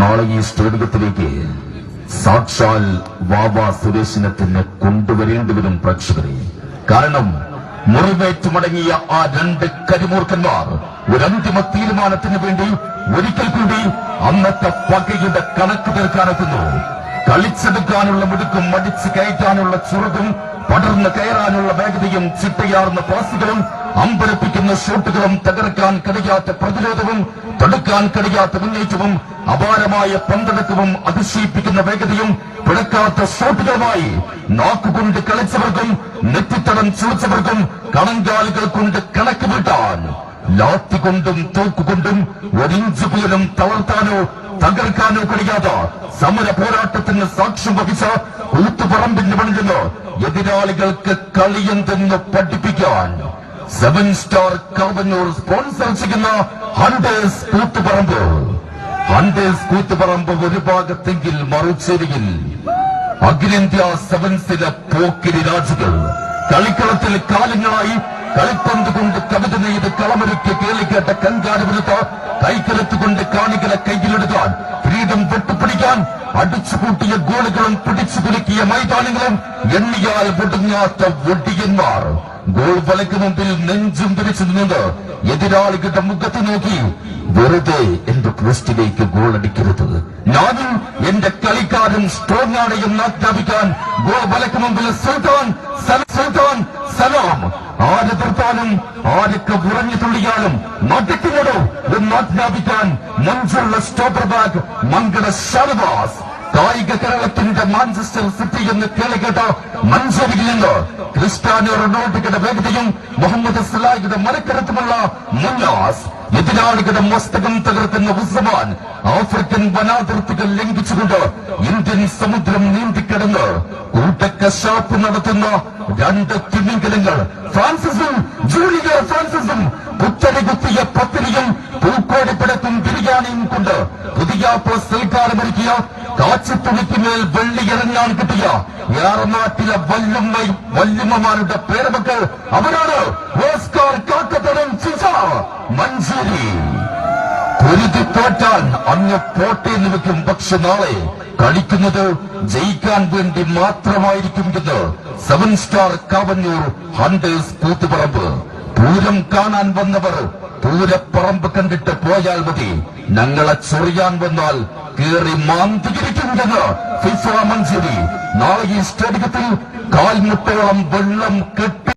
നാളെ ഈ സ്റ്റേഡിയത്തിലേക്ക് സാക്ഷാൽ വാവ സുരേഷിനെ തന്നെ കൊണ്ടുവരേണ്ടി വരും പ്രേക്ഷകരെ. കാരണം മുറിവേറ്റ് മടങ്ങിയ ആ രണ്ട് കരിമൂർഖന്മാർ ഒരു അന്തിമ തീരുമാനത്തിന് വേണ്ടി ഒരിക്കൽ കൂടി അന്നത്തെ പകയുടെ കണക്ക് തീർക്കാനെത്തുന്നു. കളിച്ചെടുക്കാനുള്ള മിടുക്കും മടിച്ചു കയറ്റാനുള്ള ചുറുകും പടർന്ന് കയറാനുള്ള വേഗതയും ചിട്ടയാർന്ന പാസുകളും അമ്പരപ്പിക്കുന്ന സൂട്ടുകളും തകർക്കാൻ കഴിയാത്ത പ്രതിരോധവും തടുക്കാൻ കഴിയാത്ത മുന്നേറ്റവും അപാരമായ പന്തടക്കവും അതിശയിപ്പിക്കുന്ന വേഗതയും പിടക്കാത്ത ഷോട്ടുകളുമായി നാക്കുകൊണ്ട് കളിച്ചവർക്കും നെറ്റിത്തടം ചുളിച്ചവർക്കും കണങ്കാലുകൾ കൊണ്ട് കണക്ക് വീട്ടാൻ ലാത്തി കൊണ്ടും തോക്കുകൊണ്ടും ഒരിഞ്ച് പോലും തളർത്താനോ തകർക്കാനോ കഴിയാതെ സമര പോരാട്ടത്തിന് സാക്ഷ്യം വഹിച്ച കൂത്തുപറമ്പിന് പണിഞ്ഞെന്ന് എതിരാളികൾക്ക് കളിയെന്തെന്ന് പഠിപ്പിക്കാൻ സെവൻ സ്റ്റാർ കാവന്നൂർ സ്പോൺസർ ചെയ്യുന്ന ഹണ്ടേഴ്സ് കൂത്തുപറമ്പ്. ഹണ്ടേഴ്സ് കൂത്തുപറമ്പ് ഒരു ഭാഗത്തെങ്കിൽ മറുചേരിയിൽ അഖിലേന്ത്യാ സെവൻസിലെ പോക്കിരി രാജുകൾ. കളിക്കളത്തിൽ കാലങ്ങളായി കളിപ്പന്ത് കൊണ്ട് കവിത നെയ്ത് കളമൊരുക്കി കേളിക്കേട്ട കൺകാടുവിലത്ത് കൈക്കലത്തുകൊണ്ട് കാണികളെ കയ്യിലെടുക്കാൻ ഫ്രീഡം വെട്ടുപിടിക്കാൻ അടിച്ചുകൂട്ടിയ ഗോളുകളും പിടിച്ചു കുലുക്കിയ മൈതാനങ്ങളും എണ്ണിയാൽ ഒടുങ്ങാത്ത ഒടിയന്മാർ ഗോൾ വലയ്ക്ക് മുമ്പിൽ നെഞ്ചും തിരിച്ചു നിന്നത് എതിരാളികളുടെ മുഖത്ത് നോക്കി വെറുതെ എന്റെ പോസ്റ്റിലേക്ക് ഗോൾ അടിക്കരുത് ഞാനും എന്റെ കളിക്കാരും സ്ട്രോങ് ആണ് എന്ന് ആജ്ഞാപിക്കാൻ ഗോൾ വലയ്ക്ക് മുമ്പിൽ സുൽത്താൻ സല- സുൽത്താൻ സലാം നട്ടിക്കുന്നതോ എന്ന് മഞ്ചുള്ള സ്റ്റോപ്പർ ബാഗ് മങ്കട ഷാനവാസ്. കായിക കേരളത്തിന്റെ മാഞ്ചസ്റ്റർ സിറ്റി എന്ന് കേളിക്കേട്ട മഞ്ചേരിയിൽ നിന്ന് ക്രിസ്ത്യാനോ റൊണാൾഡോയുടെ വേഗതയും മുഹമ്മദ് സലാഹിയുടെ മലക്കരത്തുമുള്ള മുന്നാസ്. എതിരാളികളുടെ മസ്തകം തകർക്കുന്ന ഉസ്മാൻ ആഫ്രിക്കൻ വനാതിർത്തികൾ ലംഘിച്ചുകൊണ്ട് ഇന്ത്യൻ സമുദ്രം നീന്തിക്കിടന്ന് കൂട്ടക്കശാപ്പ് നടത്തുന്ന രണ്ട് തിമിംഗലങ്ങൾ. ഫ്രാൻസിസും ജൂലിയ ഫ്രാൻസിസും കുത്തരി കുത്തിയ പത്തിരിയും പൂക്കോടിപ്പിടത്തും ബിരിയാണിയും കൊണ്ട് പുതിയ സൽക്കാരമൊരുക്കിയ കാച്ചിത്തുണിക്കുമേൽ വെള്ളി ഇറങ്ങാൻ കിട്ടിയ ഏറനാട്ടിലെ വല്ലുമ്മ വല്ലുമ്മമാരുടെ പേരമക്കൾ അവരാണ് ഓസ്കാർ കാക്കത്തരം ചിസ മഞ്ചേരി. പൊരുതി തോറ്റാൽ അങ്ങ് പോട്ടേ നിൽക്കും പക്ഷെ നാളെ കളിക്കുന്നത് ജയിക്കാൻ വേണ്ടി മാത്രമായിരിക്കും എന്ന് seven star Kavannur Hunters Koothuparamba. Pooram കാണാൻ വന്നവർ പൂരപ്പറമ്പ് കണ്ടിട്ട് പോയാൽ മതി. ഞങ്ങളെ ചൊറിയാൻ വന്നാൽ കേറി മാന്തിരിക്കുന്നുണ്ടെന്ന് ഫിഫ മഞ്ചേരി. നാളെ ഈ സ്റ്റേഡിയത്തിൽ കാൽമുട്ടോളം വെള്ളം കെട്ടി